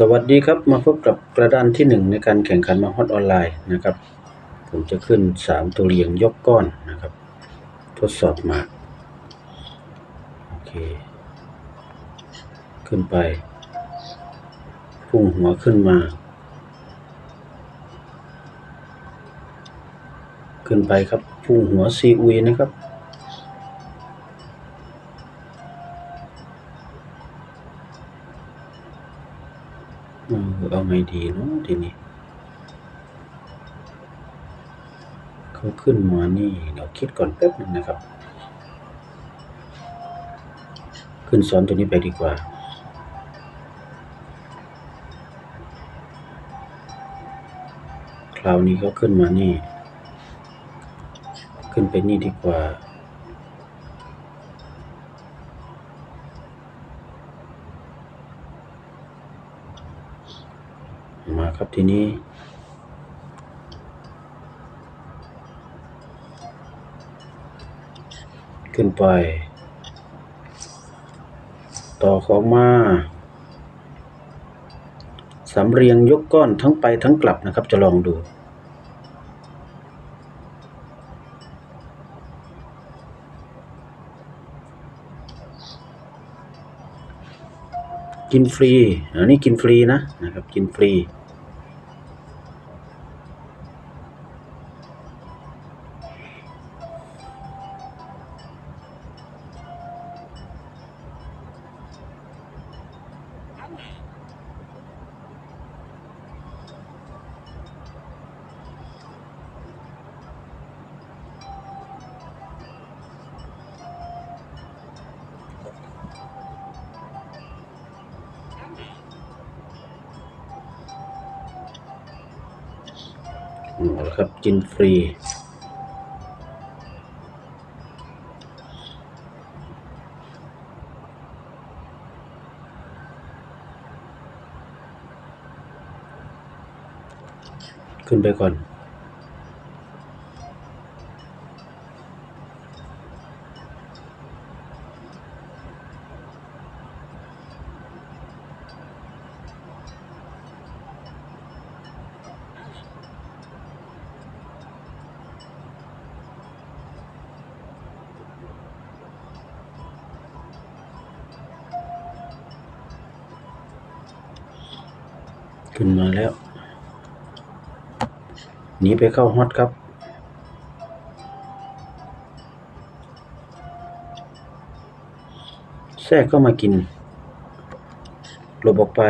สวัสดีครับมาพบกับกระดานที่หนึ่งในการแข่งขันมาฮอตออนไลน์นะครับ ผมจะขึ้นสามตัวเรียงยกก้อนนะครับ ทดสอบมาโอเค ขึ้นไป พุ่งหัวขึ้นมา ขึ้นไปครับ พุ่งหัวซีอุยนะครับ เอาไงดีเนาะทีนี้เขาขึ้นมานี่เดี๋ยวคิดก่อนแป๊บหนึงนะครับ ขึ้นซ้อนตัวนี้ไปดีกว่าคราวนี้เขาขึ้นมานี่ ขึ้นไปนี่ดีกว่า มา ครับทีนี้ ขึ้นไป ต่อของมาสำเรียงยกก้อนทั้งไปทั้งกลับนะครับ จะลองดูกินฟรี อันนี้กินฟรีนะนะครับ กินฟรี เอาละครับกินฟรีขึ้นไปก่อน ขึ้นมาแล้วหนีไปเข้าฮอตครับ แทรกเข้ามากินหลบออกไป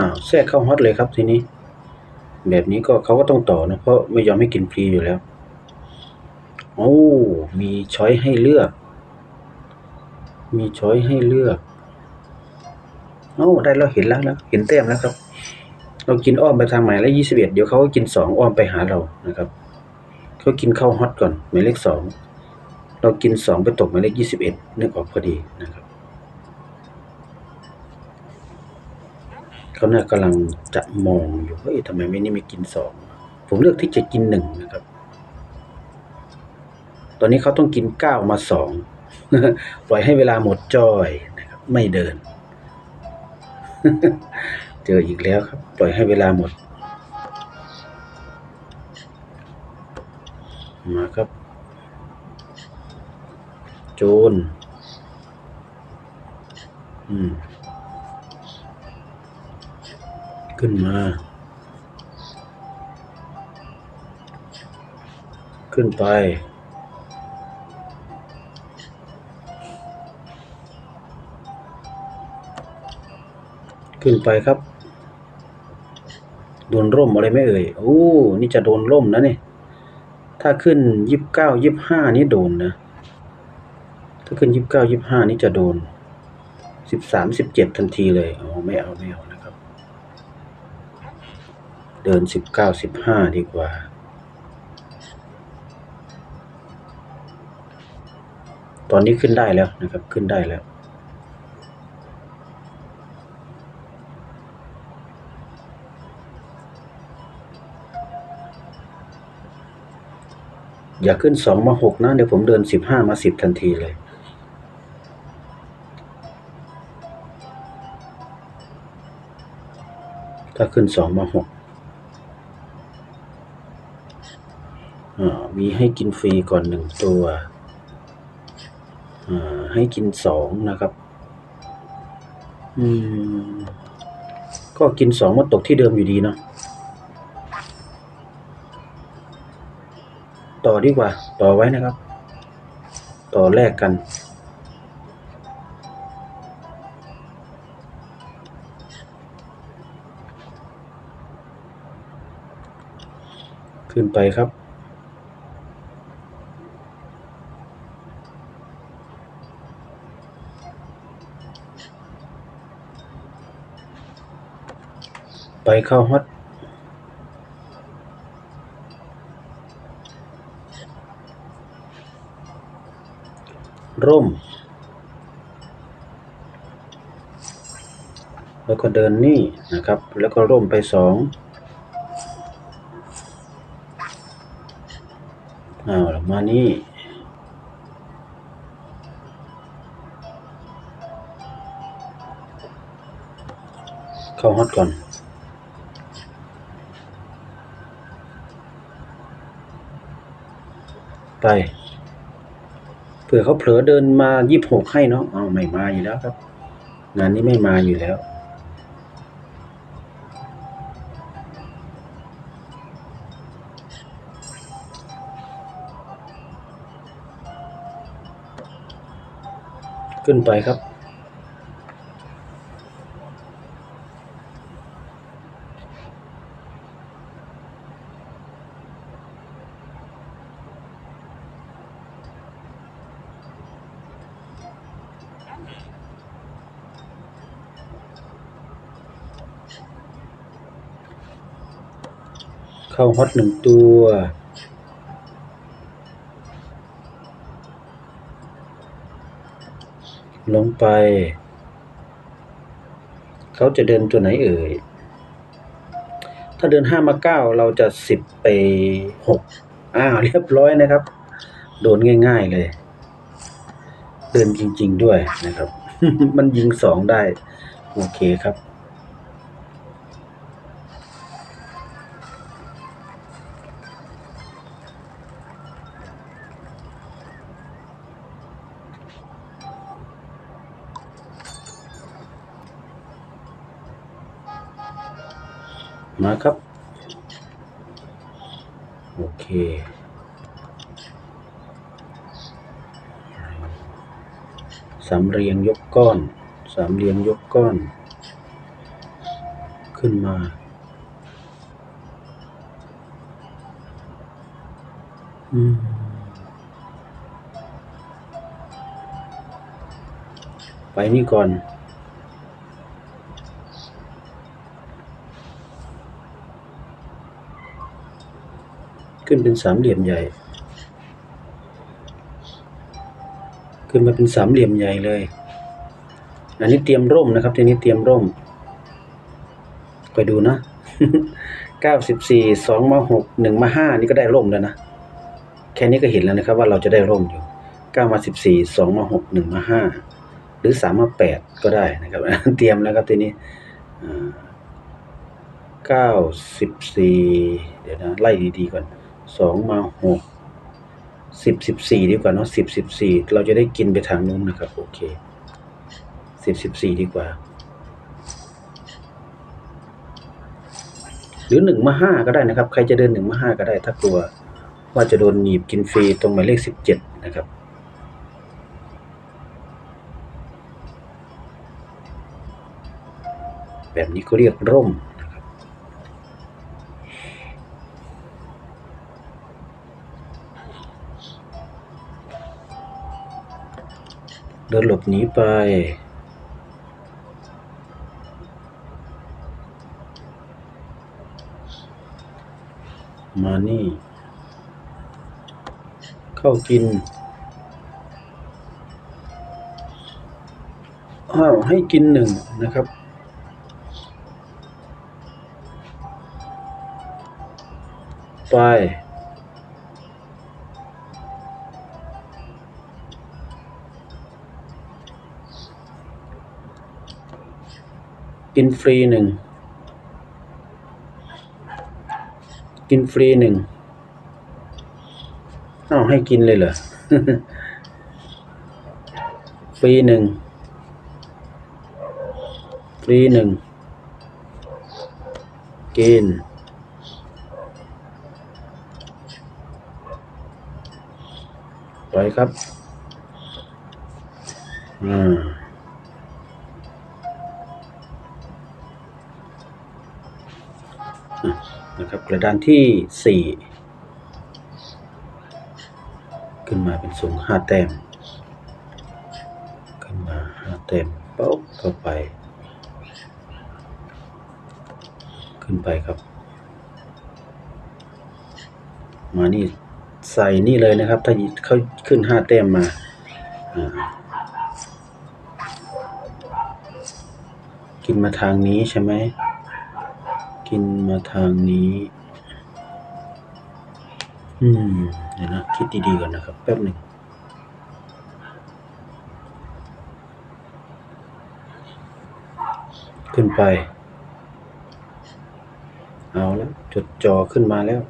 อ้าวแทรกเข้าฮอตเลยครับทีนี้ แบบนี้ก็เขาก็ต้องต่อนะเพราะไม่ยอมให้กินฟรีอยู่แล้ว โอ้ มีช้อยให้เลือก มีช้อยให้เลือก โอ้ ได้แล้วเห็นแล้วแล้วเห็นแต้มแล้วครับ เรากินอ้อมไปทางหมายเลขยี่สิบเอ็ดเดี๋ยวเขาก็กินสองอ้อมไปหาเรานะครับเขากินเข้าฮอตก่อนหมายเลขสองเรากินสองไปตกหมายเลขยี่สิบเอ็ดนึกออกพอดีนะครับ เขาน่ากำลังจะมองอยู่เฮ้ยทำไมไม่นี่ไม่กินสองผมเลือกที่จะกินหนึ่งนะครับ ตอนนี้เขาต้องกินเก้ามาสองปล่อยให้เวลาหมดจอยนะครับ ไม่เดิน เจออีกแล้วครับ ปล่อยให้เวลาหมด มาครับ โจนอืม ขึ้นมา ขึ้นไป ขึ้นไปครับ โดนร่มอะไรไม่เอ่ย โอ้ นี่จะโดนร่มนะนี่ ถ้าขึ้นยี่สิบเก้ายี่สิบห้านี่โดนนะ ถ้าขึ้นยี่สิบเก้ายี่สิบห้านี่จะโดนสิบสามสิบเจ็ดทันทีเลย อ๋อ ไม่เอา ไม่เอา เดินสิบเก้าสิบห้าดีกว่า ตอนนี้ขึ้นได้แล้วนะครับขึ้นได้แล้ว อย่าขึ้นสองมาหกนะ เดี๋ยวผมเดินสิบห้ามาสิบทันทีเลยถ้าขึ้นสองมาหกอ่า มีให้กินฟรีก่อนหนึ่งตัวให้กินสองนะครับอืมก็กินสองมาตกที่เดิมอยู่ดีเนาะต่อดีกว่า ต่อไว้นะครับ ต่อแลกกัน ขึ้นไปครับ ไปเข้าฮอตร่ม แล้วก็เดินนี่นะครับ แล้วก็ร่มไปสองเอ้าวมานี่เข้าฮอตก่อน ไป เผื่อเขาเผลอเดินมายี่หกให้เนาะอ้าวไม่มาอยู่แล้วครับ งานนี้ไม่มาอยู่แล้ว ขึ้นไปครับ เข้าฮอตหนึ่งตัว ลงไป เขาจะเดินตัวไหนเอ่ย ถ้าเดินห้ามาเก้าเราจะสิบไปหกอ้าวเรียบร้อยนะครับ โดนง่ายๆเลย เดินจริง ๆด้วยนะครับ มันยิงสองได้ โอเคครับ มาครับ โอเคสามเรียงยกก้อน สามเรียงยกก้อน ขึ้นมา อืมไปนี่ก่อน ขึ้นเป็นสามเหลี่ยมใหญ่ ขึ้นมาเป็นสามเหลี่ยมใหญ่เลย อันนี้เตรียมร่มนะครับ ทีนี้เตรียมร่มคอยดูนะเก้าสิบสี่สองมาหกหนึ่งมาห้านี่ก็ได้ร่มแล้วนะแค่นี้ก็เห็นแล้วนะครับ ว่าเราจะได้ร่มอยู่เก้ามาสิบสี่สองมาหกหนึ่งมาห้าหรือสามมาแปดก็ได้นะครับเตรียมแล้วครับทีนี้เก้าสิบสี่เดี๋ยวนะ ไล่ดีๆก่อน สองมาหกสิบสิบสี่ดีกว่าเนาะสิบสิบสี่เราจะได้กินไปทางนู้นนะครับ โอเคสิบสิบสี่ดีกว่า หรือหนึ่งมาห้าก็ได้นะครับ ใครจะเดินหนึ่งมาห้าก็ได้ ถ้ากลัว ว่าจะโดนหนีบกินฟรีตรงหมายเลขสิบเจ็ดนะครับแบบนี้เขาเรียกร่ม เดินหลบหนีไปมานี่ เข้ากิน อ้าว ให้กินหนึ่งนะครับ ไป กินฟรีหนึ่งกินฟรีหนึ่งอ้าวให้กินเลยเหรอ ฟรีหนึ่งฟรีหนึ่งกินไปครับ อ่า นะครับกระดานที่สี่ขึ้นมาเป็นสูงห้าแต้ม ขึ้นมาห้าแต้มป๊บเข้าไป ขึ้นไปครับ มานี่ใส่นี่เลยนะครับ ถ้าเขาขึ้นห้าแต้มมาอ่ากินมาทางนี้ใช่ไหม กินมาทางนี้ อืม เดี๋ยวนะ คิดดีๆก่อนนะครับ แป๊บหนึ่งขึ้นไป เอาแล้ว จดจอขึ้นมาแล้ว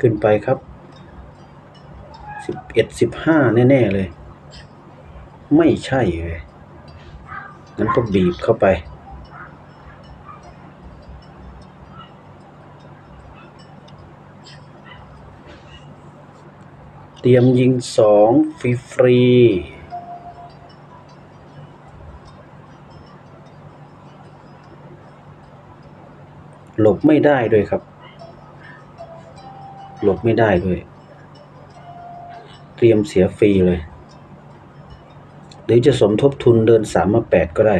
ขึ้นไปครับสิบเอ็ดสิบห้าแน่ ๆ เลย ไม่ใช่เลยงั้นก็บีบเข้าไป เตรียมยิงสองฟรีฟรีหลบไม่ได้ด้วยครับ หลบไม่ได้ด้วย เตรียมเสียฟรีเลย หรือจะสมทบทุนเดินสามมาแปดก็ได้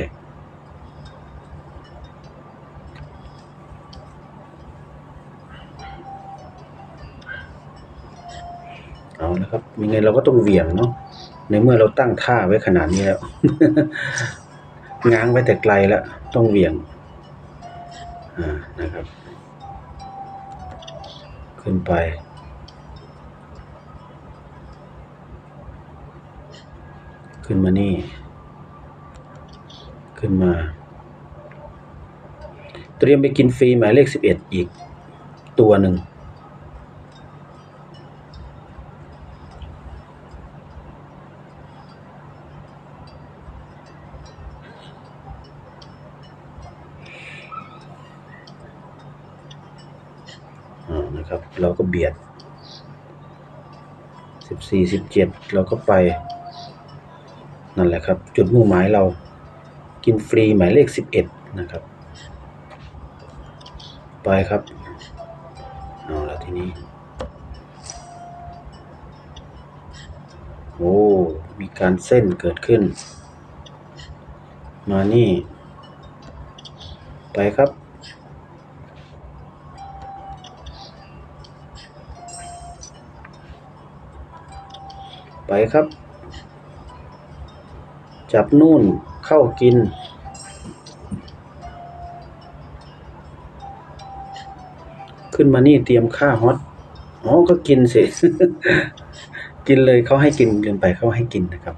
เอาละครับยังไงเราก็ต้องเหวี่ยงเนาะในเมื่อเราตั้งท่าไว้ขนาดนี้แล้วง้างไว้แต่ไกลแล้วต้องเหวี่ยงอ่านะครับ ขึ้นไป ขึ้นมานี่ ขึ้นมา เตรียมไปกินฟรีหมายเลขสิบเอ็ดอีกตัวหนึ่ง เราก็เบียดสิบสี่สิบเจ็ดเราก็ไป นั่นแหละครับ จุดมุ่งหมายเรากินฟรีหมายเลขสิบเอ็ดนะครับ ไปครับ เอาละทีนี้ โอ้ มีการเส้นเกิดขึ้น มานี่ ไปครับ ไปครับ จับนู่นเข้ากิน ขึ้นมานี่เตรียมค่าฮอตอ๋อก็กินสิ กินเลยเขาให้กินลืมไปเขาให้กินนะครับ